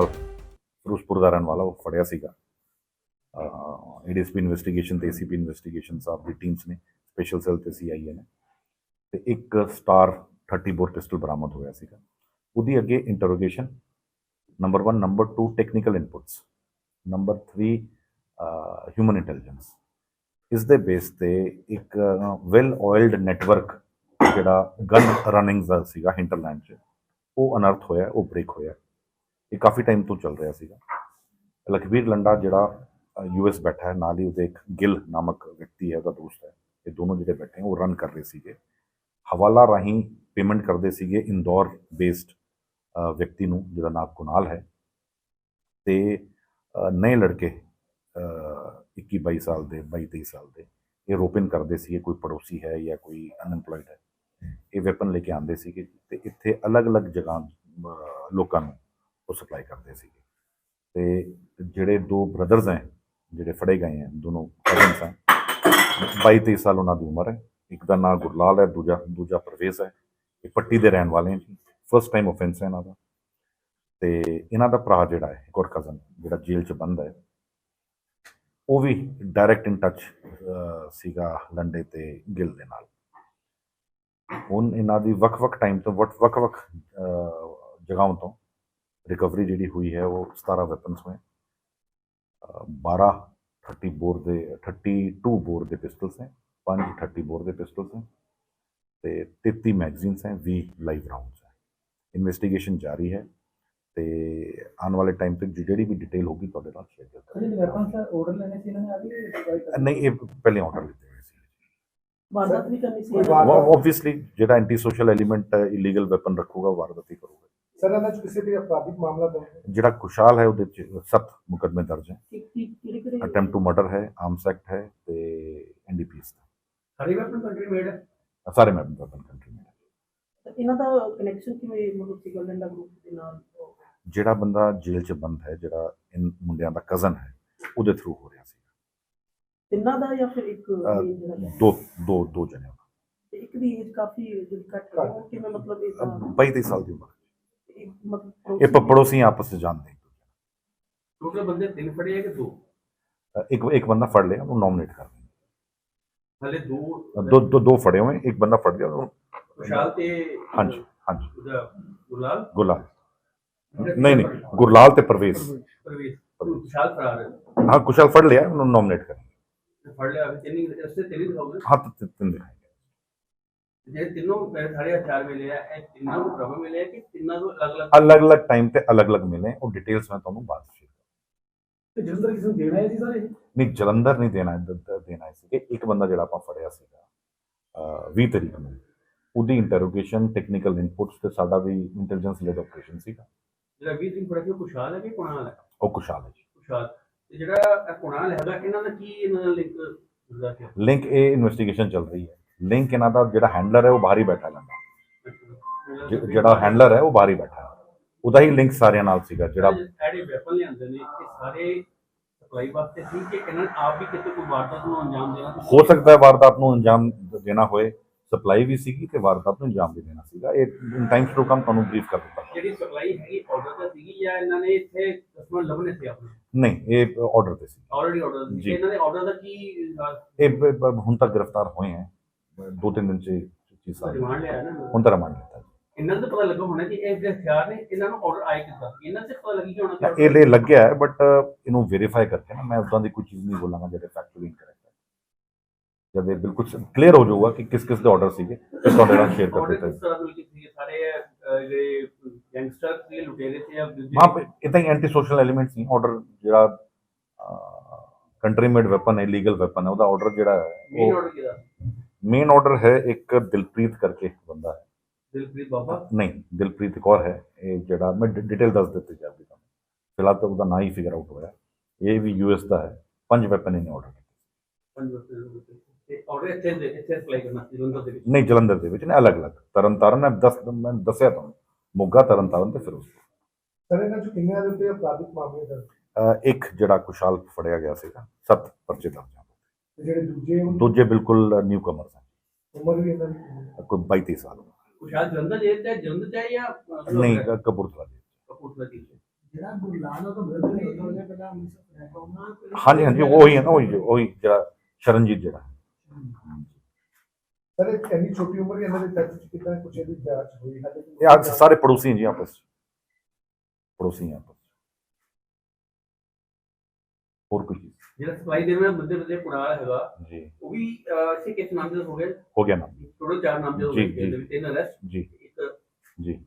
ਫਿਰੋਜ਼ਪੁਰ ਦਾ ਰਹਿਣ ਵਾਲਾ ਉਹ ਫੜਿਆ ਸੀਗਾ। ਏਡੀਐਸਪੀ ਇਨਵੈਸਟੀਗੇਸ਼ਨ ਤੇ ਏਸੀਪੀ ਇਨਵੈਸਟੀਗੇਸ਼ਨ ਸਾਹਿਬ ਦੀ ਟੀਮਸ ਨੇ, ਸਪੈਸ਼ਲ ਸੈੱਲ ਤੇ ਸੀਆਈਏ ਨੇ। ਤੇ ਇੱਕ ਸਟਾਰ 30 ਬੋਰ ਪਿਸਟਲ ਬਰਾਮਦ ਹੋਇਆ ਸੀਗਾ। ਉਹਦੀ ਅੱਗੇ interrogation number 1 number 2 technical inputs number 3 human intelligence ਇਸ ਦੇ ਬੇਸ ਤੇ ਇੱਕ ਵੈਲ ਆਇਲਡ ਨੈਟਵਰਕ ਜਿਹੜਾ ਗਨ ਰਨਿੰਗ ਦਾ ਸੀਗਾ, hinterland 'ਚ, ਉਹ ਅਨਰਥ ਹੋਇਆ, ਉਹ ਬ੍ਰੇਕ ਹੋਇਆ। ਇਹ ਕਾਫੀ ਟਾਈਮ ਤੋਂ ਚੱਲ ਰਿਹਾ ਸੀਗਾ। ਲਖਬੀਰ ਲੰਡਾ ਜਿਹੜਾ ਯੂਐਸ ਬੈਠਾ ਹੈ ਨਾਲ ਹੀ ਉਹਦੇ ਇੱਕ ਗਿਲ ਨਾਮਕ ਵਿਅਕਤੀ ਹੈ ਉਹਦਾ ਦੋਸਤ ਹੈ। ਇਹ ਦੋਨੋਂ ਜਿਹੜੇ ਬੈਠੇ ਉਹ ਰਨ ਕਰ ਰਹੇ ਸੀਗੇ। ਹਵਾਲਾ ਰਾਹੀਂ ਪੇਮੈਂਟ ਕਰਦੇ ਸੀਗੇ ਇੰਦੌਰ ਬੇਸਡ ਵਿਅਕਤੀ ਨੂੰ ਜਿਹਦਾ ਨਾਮ ਕੁਨਾਲ ਹੈ। ਤੇ ਅ, ਨਏ ਲੜਕੇ ਅ, 21 22 ਸਾਲ ਦੇ 22 23 ਸਾਲ ਦੇ ਇਹ ਰੋਪਿੰਗ ਕਰਦੇ ਸੀਗੇ ਕੋਈ ਪੜੋਸੀ ਹੈ ਜਾਂ ਕੋਈ ਅਨਐਮਪਲੋਇਡ ਹੈ। ਇਹ ਵੈਪਨ ਲੈ ਕੇ ਆਉਂਦੇ ਸੀਗੇ। ਤੇ ਇੱਥੇ ਅਲੱਗ-ਅਲੱਗ ਜਗ੍ਹਾ ਲੋਕਾਂ ਨੂੰ ਉਹ ਸਪਲਾਈ ਕਰਦੇ ਸੀਗੇ। ਤੇ ਜਿਹੜੇ ਦੋ ਬ੍ਰਦਰਸ ਹੈ, ਜਿਹੜੇ ਫੜੇ ਗਏ ਹੈ, ਦੋਨੋਂ ਕਜ਼ਨਸ ਹੈ 22 23 ਸਾਲ ਉਹਨਾਂ ਦੀ ਉਮਰ ਹੈ। ਇੱਕ ਦਾ ਨਾਮ ਗੁਰਲਾਲ ਹੈ, ਦੂਜਾ ਦੂਜਾ ਪਰਵੇਜ਼ ਹੈ। ਇਹ ਪੱਟੀ ਦੇ ਰਹਿਣ ਵਾਲੇ ਹੈ ਜੀ। ਫਸਟ ਟਾਈਮ ਆਫੈਂਸ ਹੈ ਇਹਨਾਂ ਦਾ। ਤੇ ਇਹਨਾਂ ਦਾ ਭਰਾ ਜਿਹੜਾ ਹੈ, ਇੱਕ ਹੋਰ ਕਜ਼ਨ ਜਿਹੜਾ ਜੇਲ੍ਹ 'ਚ ਬੰਦ ਹੈ। ਉਹ ਵੀ ਡਾਇਰੈਕਟ ਇਨ ਟੱਚ ਸੀਗਾ ਲੰਡੇ ਤੇ ਗਿਲ ਦੇ ਨਾਲ। ਹੁਣ ਇਹਨਾਂ ਦੀ ਵੱਖ-ਵੱਖ ਟਾਈਮ ਤੋਂ ਵੱਖ- ਵੱਖ-ਵੱਖ ਜਗ੍ਹਾਵਾਂ ਤੋਂ ਰਿਕਵਰੀ ਜਿਹੜੀ ਹੋਈ ਹੈ ਉਹ 17 ਵੈਪਨਸ ਅਹ, 12 30 ਬੋਰ ਦੇ 32 ਬੋਰ ਦੇ ਪਿਸਟਲਸ ਹੈ 5 30 ਬੋਰ ਦੇ ਪਿਸਟਲਸ ਹੈ ਤੇ 33 ਮੈਗਜ਼ੀਨਸ ਹੈ 20 ਲਾਈਵ ਰਾਉਂਡਸ ਹੈ। ਇਨਵੈਸਟੀਗੇਸ਼ਨ ਜਾਰੀ ਹੈ ਤੇ ਆਉਣ ਵਾਲੇ ਟਾਈਮ ਤੱਕ ਜਿਹੜੀ ਵੀ ਡਿਟੇਲ ਹੋਗੀ ਤੁਹਾਡੇ ਨਾਲ ਸ਼ੇਅਰ ਜਿਹੜੇ ਵੈਪਨ ਦਾ ਆਰਡਰ ਲੈਣੇ ਸੀ ਇਹਨਾਂ ਨੇ ਆ ਨਹੀਂ ਇਹ ਪਹਿਲੇ ਆਰਡਰ ਲਿੱਤੇ ਹੋਏ ਸੀ। ਵਾਰਦਾਤ ਵੀ ਕਰਨੀ ਸੀ। ਆਬਵੀਅਸਲੀ ਜਿਹੜਾ anti social element illegal weapon ਰੱਖੂਗਾ ਵਾਰਦਾਤ ਹੀ ਕਰੂਗਾ। ਸਰ ਇਹਨਾਂ 'ਚ ਕਿਸੇ ਵੀ ਅਪਰਾਧਿਕ ਮਾਮਲਾ ਦਰਜ ਹੈ? ਜਿਹੜਾ ਖੁਸ਼ਹਾਲ ਹੈ ਉਹਦੇ ਚ ਸੱਤ ਮੁਕੱਦਮੇ ਦਰਜ ਹੈ। ਅਟੈਂਪਟ ਟੂ ਮਰਡਰ ਹੈ ਆਰਮਸ ਐਕਟ ਹੈ ਤੇ ਐਨਡੀਪੀਐਸ ਹਰੀ ਵੈਪਨ ਕੰਟਰੀ ਮੇਡ ਹੈ? ਸਾਰੇ ਮੈਂ ਵੈਪਨ ਕੰਟਰੀ में ਇਹਨਾਂ ਦਾ ਕਨੈਕਸ਼ਨ ਕਿਵੇਂ ਮਤਲਬ ਸਿਗਲ ਲੈਂਦਾ ਗਰੁੱਪ ਦੇ ਨਾਲ? ਜਿਹੜਾ ਬੰਦਾ ਜੇਲ੍ਹ ਚ ਬੰਦ ਹੈ ਜਿਹੜਾ ਇਨ ਮੁੰਡਿਆਂ ਦਾ ਕਜ਼ਨ ਹੈ ਉਹਦੇ ਥਰੂ ਹੋ ਰਿਹਾ ਸੀ ਤਿੰਨਾਂ ਦਾ ਜਾਂ ਫਿਰ ਇੱਕ ਹੈ? ਦੋ ਦੋ ਦੋ ਜਣੇ ਤੇ ਇੱਕ ਦੀ ਏਜ ਕਾਫੀ ਘੱਟ ਹੈ ਕਿਵੇਂ ਮਤਲਬ ਇਹ ਤਾਂ 22 23 ਸਾਲ ਦੀ ਉਮਰ ਇਹ ਪ- ਪੜੋਸੀ ਆਪਸ ਵਿੱਚ ਜਾਣਦੇ ਇੱਕ ਦੂਜੇ ਟੋਟਲ ਬੰਦੇ ਤਿੰਨ ਫੜੇ ਹੈ ਕਿ ਦੋ? ਨੂੰ। ਅ, ਇੱਕ ਇੱਕ ਬੰਦਾ ਫੜ ਲਿਆ ਉਹਨੂੰ ਨੋਮੀਨੇਟ ਕਰ ਦਿੰਦੇ ਹਲੇ ਦੋ ਦੋ ਦੋ ਦੋ ਫੜੇ ਹੋਏ ਇੱਕ ਬੰਦਾ ਫੜ ਗਿਆ ਉਹਨੂੰ ਵਿਸ਼ਾਲ ਤੇ ਹਾਂਜੀ ਹਾਂਜੀ। ਉਹਦਾ ਗੁਲਾਲ ਗੁਲਾਲ ਨਹੀਂ ਨਹੀਂ ਗੁਰਲਾਲ ਤੇ ਪ੍ਰਵੇਸ਼। ਫਰਾਰ ਹੈ। ਕੁਸ਼ਲ ਫੜ ਲਿਆ ਉਹਨੂੰ ਨੋਮੀਨੇਟ ਕਰ ਫੜ ਲਿਆ ਅਭੀ ਤਿੰਨ ਹੀ ਇਸਸੇ ਤਿੰਨ ਹੀ ਦਿਖਾਓਗੇ? ਹਾਂ ਤੇ ਤਿੰਨ ਦਿਖਾਏ। ਜਿਹੜੇ ਤਿੰਨੋਂ ਸਾਰੇ ਹਥਿਆਰ ਮਿਲੇ ਆ ਇਹ ਤਿੰਨਾਂ ਨੂੰ ਬਰਾਬਰ ਮਿਲੇ ਆ ਕਿ ਤਿੰਨਾਂ ਨੂੰ ਅਲੱਗ-ਅਲੱਗ ਅਲੱਗ-ਅਲੱਗ ਟਾਈਮ ਤੇ ਅਲੱਗ-ਅਲੱਗ ਮਿਲੇ। ਉਹ ਡਿਟੇਲਸ ਮੈਂ ਤੁਹਾਨੂੰ ਬਾਅਦ ਵਿੱਚ ਤੇ ਜਲੰਧਰ ਕਿਸੇ ਨੂੰ ਦੇਣਾ ਹੈ ਜੀ ਸਰ? ਇਹ ਨਹੀਂ ਜਲੰਧਰ ਨਹੀਂ ਦੇਣਾ ਦ- ਦੇਣਾ ਸੀ ਇੱਕ ਬੰਦਾ ਜਿਹੜਾ ਆਪਾਂ ਫੜਿਆ ਸੀਗਾ ਅਹ 20 ਤਰੀਕ ਨੂੰ ਉਹਦੀ ਇੰਟਰੋਗੇਸ਼ਨ ਟੈਕਨੀਕਲ ਇਨਪੁਟਸ ਤੇ ਸਾਡਾ ਵੀ ਇੰਟੈਲੀਜੈਂਸ ਲੈਡ ਆਪਰੇਸ਼ਨ ਸੀਗਾ। ਜਿਹੜਾ 20 ਦਿਨ ਫੜਾ ਕੇ ਕੁਸ਼ਾਲ ਹੈ ਕਿ ਕੁਣਾਲ ਹੈ? ਉਹ ਕੁਸ਼ਾਲ ਹੈ ਜੀ। ਕੁਸ਼ਾਲ ਤੇ ਜਿਹੜਾ ਇਹ ਕੁਣਾਲ ਹੈਗਾ ਇਹਨਾਂ ਦਾ ਕੀ ਇਹਨਾਂ ਦਾ ਲਿੰਕ ਲਿੰਕ ਇਹ ਇਨਵੈਸਟੀਗੇਸ਼ਨ ਚੱਲ ਰਹੀ ਹੈ। ਲਿੰਕ ਇਹਨਾਂ ਦਾ ਜਿਹੜਾ ਹੈਂਡਲਰ ਹੈ ਉਹ ਬਾਹਰ ਹੀ ਬੈਠਾ ਲੰਦਾ ਜਿਹੜਾ ਹੈਂਡਲਰ ਹੈ ਉਹ ਬਾਹਰ ਹੀ ਬੈਠਾ ਉਹਦਾ ਹੀ ਲਿੰਕ ਸਾਰਿਆਂ ਨਾਲ ਸੀਗਾ ਜਿਹੜਾ ਐਡੇ ਵੈਪਨ ਲਿਆਂਦੇ ਨੇ ਇਹ ਸਾਰੇ ਸਪਲਾਈ ਵਾਸਤੇ ਸੀ ਕਿ ਇਹਨਾਂ ਨੇ ਆਪ ਵੀ ਕਿਤੇ ਕੋਈ ਵਾਰਦਾਤ ਨੂੰ ਅੰਜਾਮ ਦੇਣਾ? ਹੋ ਸਕਦਾ ਹੈ ਵਾਰਦਾਤ ਨੂੰ ਅੰਜਾਮ ਦੇਣਾ ਹੋਏ ਸਪਲਾਈ ਵੀ ਸੀਗੀ ਤੇ ਵਾਰਦਾਤ ਨੂੰ ਅੰਜਾਮ ਵੀ ਦੇਣਾ ਸੀਗਾ। ਇਹ ਟਾਈਮਸ ਟੂ ਕਮ ਤੁਹਾਨੂੰ ਬਰੀਫ ਕਰ ਦਿੱਤਾ। ਜਿਹੜੀ ਸਪਲਾਈ ਹੈਗੀ ਆਰਡਰ ਤੇ ਸੀਗੀ ਜਾਂ ਇਹਨਾਂ ਨੇ ਇੱਥੇ ਕਸਟਮਰ ਲੱਭਣੇ ਸੀ ਆਪਣੇ? ਨਹੀਂ ਇਹ ਆਰਡਰ ਤੇ ਸੀ। ਆਲਰੇਡੀ ਆਰਡਰ ਸੀ। ਇਹਨਾਂ ਨੇ ਆਰਡਰ ਦਾ ਕੀ ਇਹ ਹੁਣ ਤੱਕ ਗ੍ਰਿਫਤਾਰ ਹੋਏ ਹੈ। ਦੋ ਤਿੰਨ ਦਿਨ ਚ ਚੀਜ਼ ਸਾਰੀ ਰਿਮਾਂਡ ਲਿਆ ਹੈ। ਨਾ ਹੁਣ ਤਾਂ ਰਿਮਾਂਡ ਜੀ। ਇਹਨਾਂ ਨੂੰ ਤਾਂ ਪਤਾ ਲੱਗਾ ਹੋਣਾ ਕਿ ਇਹ ਜਿਹੜੇ ਹਥਿਆਰ ਨੇ ਇਹਨਾਂ ਨੂੰ ਆਰਡਰ ਆਏ ਕਿੱਦਾਂ? ਇਹਨਾਂ ਤੇ ਪਤਾ ਲੱਗੀ ਹੋਣਾ ਇਹ ਲੈ ਲੱਗਿਆ ਹੈ ਬਟ ਇਹਨੂੰ ਵੈਰੀਫਾਈ ਕਰਕੇ ਨਾ ਮੈਂ ਉਦਾਂ ਦੀ ਕੋਈ ਚੀਜ਼ ਨਹੀਂ ਬੋਲਾਂਗਾ ਜਿਹੜੇ ਫੈਕਟਰੀ ਇਨਕਰੈਕਟ ਹੈ ਜਦ ਇਹ ਬਿਲਕੁਲ ਕਲੀਅਰ ਹੋ ਜਾਊਗਾ ਕਿ ਕਿਸ ਕਿਸ ਦੇ ਆਰਡਰ ਸੀਗੇ ਫਿਰ ਤੁਹਾਡੇ ਨਾਲ ਸ਼ੇਅਰ ਕਰ ਦਿੱਤਾ ਸੀ ਸਾਰੇ ਜਿਹੜੇ ਗੈਂਗਸਟਰ ਸੀ ਲੁਟੇਰੇ ਸੀ ਹਾਂ ਇਦਾਂ ਹੀ ਐਂਟੀ ਸੋਸ਼ਲ ਐਲੀਮੈਂਟ ਸੀ ਆਰਡਰ ਜਿਹੜਾ ਕੰਟਰੀ ਮੇਡ ਵੈਪਨ ਹੈ ਲੀਗਲ ਵੈਪਨ ਹੈ ਉਹਦਾ ਆਰਡਰ ਜਿਹੜਾ ਹੈ ਉਹ ਮੇਨ ਆਰਡਰ ਹੈ ਇੱਕ ਦਿਲਪ੍ਰੀਤ ਕਰਕੇ ਇੱਕ ਬੰਦਾ ਹੈ। ਦਿਲਪ੍ਰੀਤ ਬਾਬਾ? ਨਹੀਂ ਦਿਲਪ੍ਰੀਤ ਕੌਰ ਹੈ। ਇਹ ਜਿਹੜਾ ਮੈਂ ਡਿਟੇਲ ਦੱਸ ਦਿੱਤੀ ਜਾਊਗੀ ਤੁਹਾਨੂੰ। ਫਿਲਹਾਲ ਤਾਂ ਉਹਦਾ ਨਾਂ ਹੀ ਫਿਗਰ ਆਊਟ ਹੋਇਆ। ਇਹ ਵੀ ਯੂਐਸ ਦਾ ਹੈ। ਪੰਜ ਵੈਪਨ ਇਹਨੇ ਆਰਡਰ ਕੀਤੇ। ਪੰਜ ਵਰਤੇ ਤੇ ਆਰਡਰ ਇੱਥੇ ਦੇ ਇੱਥੇ ਸਪਲਾਈ ਕਰਨਾ ਜਲੰਧਰ ਦੇ ਵਿੱਚ? ਨਹੀਂ ਜਲੰਧਰ ਦੇ ਵਿੱਚ ਨੇ ਅਲੱਗ-ਅਲੱਗ। ਤਰਨਤਾਰਨ ਮੈਂ ਦੱਸ ਮੈਂ ਦੱਸਿਆ ਤੁਹਾਨੂੰ। ਮੋਗਾ ਤਰਨਤਾਰਨ ਤੇ ਫਿਰੋਜ਼ਪੁਰ। ਸਰ ਇਹਨਾਂ 'ਚ ਕਿੰਨਿਆਂ ਦੇ ਉੱਤੇ ਅਪਰਾਧਿਕ ਮਾਮਲੇ ਦਰਜ? ਇੱਕ ਜਿਹੜਾ ਕੁਸ਼ਾਲ ਫੜਿਆ ਗਿਆ ਸੀਗਾ ਸੱਤ ਪਰਚੇ ਦਰਜ ਜਿਹੜੇ ਦੂਜੇ ਉਹਨਾਂ ਦੂਜੇ ਬਿਲਕੁਲ ਨਿਊ ਕਮਰਸ ਦੀ ਉਮਰ ਵੀ ਇਹਨਾਂ ਦੀ ਕੋਈ 22 23 ਸਾਲ ਕੁਸ਼ਾਲ ਜਲੰਧਰ ਜੇਲ੍ਹ ਤੇ ਜਲੰਧਰ ਚ ਹੈ ਜਾਂ ਅਹ, ਨਹੀਂ ਕ- ਕਪੂਰਥਲਾ ਦੇ ਕਪੂਰਥਲਾ ਜੇਲ੍ਹ ਚ ਜਿਹੜਾ ਲਾਣਾ ਤਾਂ ਬਦਲ ਨਹੀਂ ਥੋੜੇ ਪਹਿਲਾਂ ਅੰਮ੍ਰਿਤਸਰ ਹਾਂਜੀ ਹਾਂਜੀ ਉਹੀ ਹੈ ਨਾ ਉਹੀ ਉਹੀ ਜਿਹੜਾ ਸ਼ਰਨਜੀਤ ਜਿਹੜਾ ਸਰ ਇਹ ਇੰਨੀ ਛੋਟੀ ਉਮਰ ਦੇ ਅੰਦਰ ਟੱਚ ਚ ਕਿਤਾ ਕੁਛ ਇਹਦੀ ਜਾਂਚ ਹੋਈ ਹੈ ਇਹ ਅੱਜ ਸਾਰੇ ਪੜੋਸੀ हैं जी आपस ਚ ਪੜੋਸੀ हैं आपस ਚ ਹੋਰ ਕੋਈ ਚੀਜ਼ ਜਿਹੜਾ ਸਪਲਾਈ ਦੇਣ ਵਾਲਾ ਮੰਦਿਰ ਦੇ ਕੁੜਾਲ ਹੈਗਾ ਜੀ। ਉਹ ਵੀ ਇੱਥੇ ਕਿਸ ਨਾਮ ਦੇ ਹੋ ਗਏ? ਹੋ ਗਿਆ ਨਾ ਟੋਟਲ ਚਾਰ ਨਾਮ ਦੇ ਹੋ ਗਏ ਜੀ। ਤਿੰਨ ਅਰੈਸਟ ਜੀ। ਇੱਕ ਜੀ।